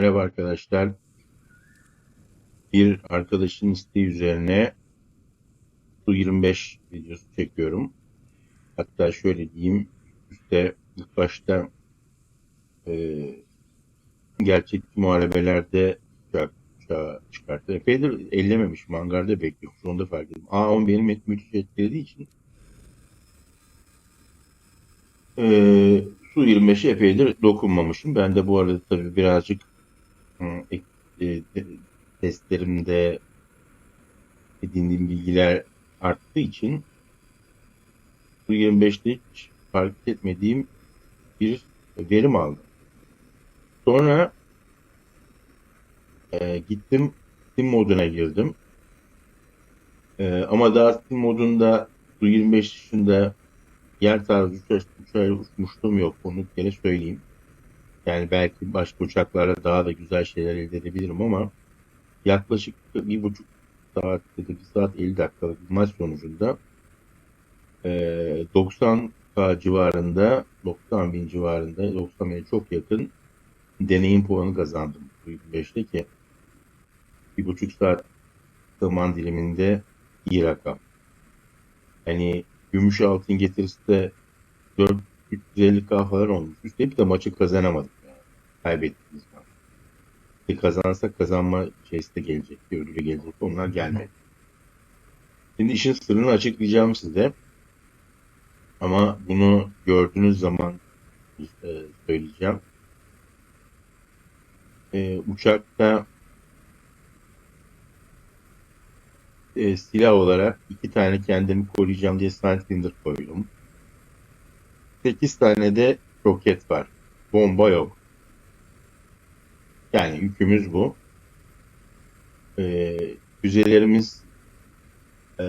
Merhaba arkadaşlar. Bir arkadaşın isteği üzerine Su-25 videosu çekiyorum. Hatta şöyle diyeyim, üstte ilk başta e, gerçekçi muharebelerde uçak, çıkarttı. Epeydir ellememiş, mangarda bekliyor. Anda fark ettim. Aa, on benim et müthiş etkilediği için e, Su-25'e epeydir dokunmamışım. Ben de bu arada tabii birazcık E, te- testlerimde edindiğim bilgiler arttığı için bu 25'te hiç fark etmediğim bir verim aldım. Sonra e, gittim Steam moduna girdim. E, ama daha Steam modunda bu 25 dışında yer tarzı uçaş, uçağı uçmuşluğum yok. Onu kere söyleyeyim. Yani belki başka uçaklarla daha da güzel şeyler elde edebilirim ama yaklaşık bir buçuk saat ya da bir saat 50 dakikalık bir maç sonucunda eee 90 K civarında 90 bin civarında 90 bine çok yakın deneyim puanı kazandım bu 25'te ki bir buçuk saat zaman diliminde iyi rakam. Hani gümüş altın getirisi de 450K falan olmuş. Üstelik de maçı kazanamadık yani. Kaybettiğimiz maç. Bir kazansak kazanma şeysi de gelecekti, ödülü gelecekti. Onlar gelmedi. Şimdi işin sırrını açıklayacağım size. Ama bunu gördüğünüz zaman e, söyleyeceğim. E, uçakta e, silah olarak iki tane kendimi koruyacağım diye Sidewinder koydum. 8 tane de roket var. Bomba yok. Yani yükümüz bu. Ee, füzelerimiz e,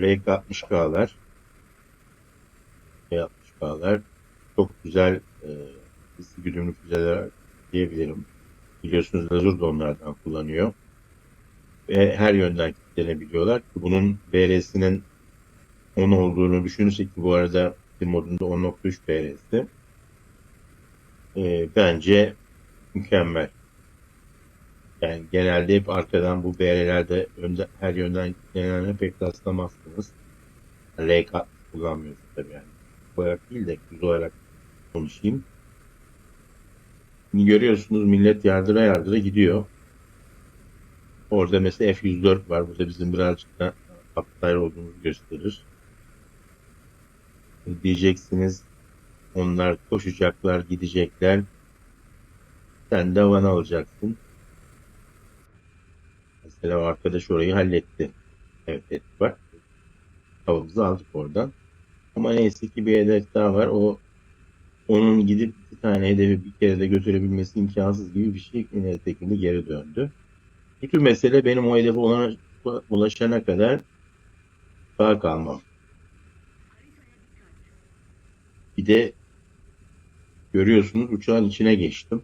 R60K'lar. R60K'lar. Çok güzel e, güdümlü füzeler diyebilirim. Biliyorsunuz lazer de onlardan kullanıyor. Ve her yönden kilitlenebiliyorlar. Bunun BR'sinin 10 olduğunu düşünürsek ki bu arada modunda 10.3 BR'si. Ee, bence mükemmel. Yani genelde hep arkadan bu BR'lerde her yönden genelde pek rastlamazsınız. RK kullanmıyorsunuz tabii yani. Olarak değil de düz olarak konuşayım. Görüyorsunuz millet yardıra yardıra gidiyor. Orada mesela F-104 var. Burada bizim birazcık da upside olduğumuzu gösterir. Diyeceksiniz onlar koşacaklar, gidecekler. Sen de van alacaksın. Mesela arkadaş orayı halletti. Evet, evet bak. Havamızı aldık oradan. Ama neyse ki bir hedef daha var. O onun gidip bir tane hedefi bir kere de götürebilmesi imkansız gibi bir şey yine tekinde geri döndü. Bütün mesele benim o hedefe ulaşana kadar sağ kalmam. De görüyorsunuz uçağın içine geçtim.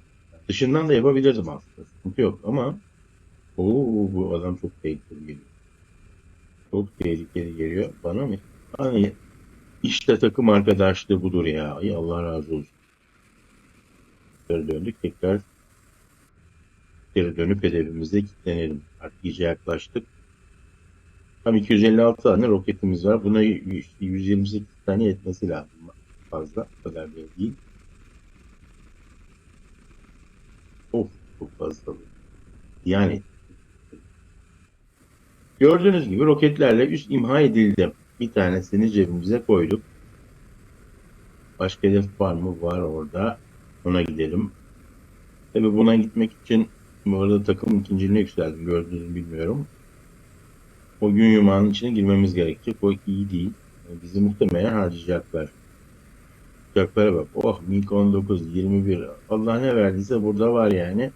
Dışından da yapabilirdim aslında. Sıkıntı yok ama Oo, bu adam çok tehlikeli geliyor. Çok tehlikeli geliyor. Bana mı? Hani işte takım arkadaşlığı budur ya. Ay Allah razı olsun. Geri döndük. Tekrar geri dönüp hedefimize kilitlenelim. Artık iyice yaklaştık. Tam 256 tane roketimiz var. Buna 128 tane yetmesi lazım. Fazla. O kadar bile değil. Of çok fazla. bu. Yani Gördüğünüz gibi roketlerle üst imha edildi. Bir tanesini cebimize koyduk. Başka hedef var mı? Var orada. Ona gidelim. Tabi buna gitmek için bu arada takım ikinciliğine yükseldim. Gördüğünüzü bilmiyorum. O gün yumağının içine girmemiz gerekecek. O iyi değil. Bizi muhtemelen harcayacaklar. Uçaklara bak. Oh MiG-19 21. Allah ne verdiyse burada var yani.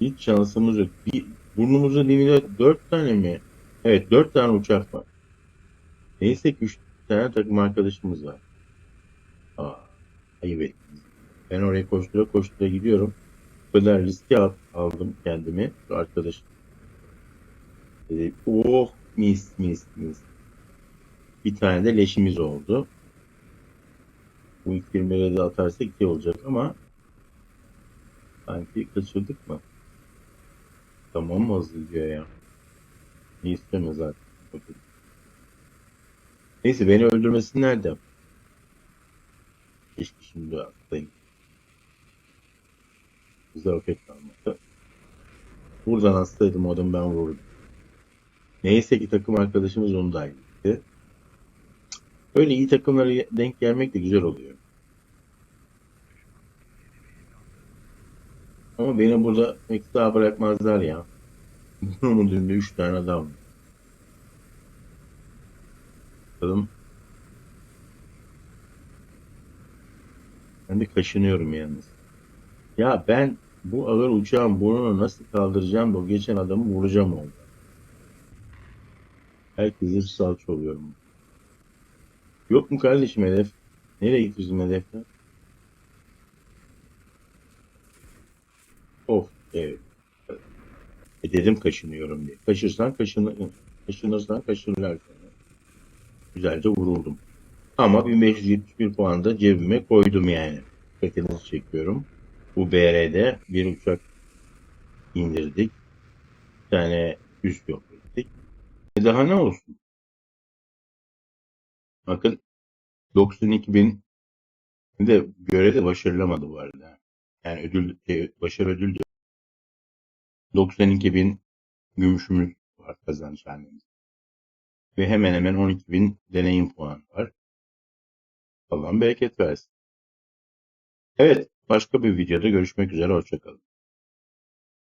Hiç şansımız yok. Bir, burnumuzun dibinde dört tane mi? Evet dört tane uçak var. Neyse ki üç tane takım arkadaşımız var. Aa, ayıp ettiniz. Ben oraya koştura koştura gidiyorum. Bu kadar riski al- aldım kendimi. Şu arkadaş. Dedi, oh mis mis mis. Bir tane de leşimiz oldu. Bu ilk 20'lere de atarsak iyi olacak ama Sanki kaçırdık mı? Tamam mı hızlı diyor ya. Ne istemiyor zaten. Bakın. Neyse beni öldürmesi nerede? Keşke şimdi atlayayım. Bize roket kalmadı. Buradan atsaydım o adamı ben vururdum. Neyse ki takım arkadaşımız onu da gitti. Böyle iyi takımlara denk gelmek de güzel oluyor. Ama beni burada ekstra bırakmazlar ya. Bunun dün 3 tane adam. Bakalım. Ben de kaşınıyorum yalnız. Ya ben bu ağır uçağın burnunu nasıl kaldıracağım da o geçen adamı vuracağım orada. Herkese salça oluyorum. Yok mu kardeşim hedef? Nereye gitti bizim hedefler? E dedim kaşınıyorum diye. Kaşırsan kaşın, kaşınırsan kaşınırlar. Güzelce vuruldum. Ama 1571 puan da cebime koydum yani. Dikkatinizi çekiyorum. Bu BR'de bir uçak indirdik. Bir tane üst yok ettik. E daha ne olsun? Bakın 92 bin de göre de başarılamadı bu arada. Yani ödül, e, başarı ödül de 92 bin gümüşümüz var kazanç halinde. Ve hemen hemen 12 bin deneyim puanı var. Allah bereket versin. Evet, başka bir videoda görüşmek üzere. Hoşçakalın.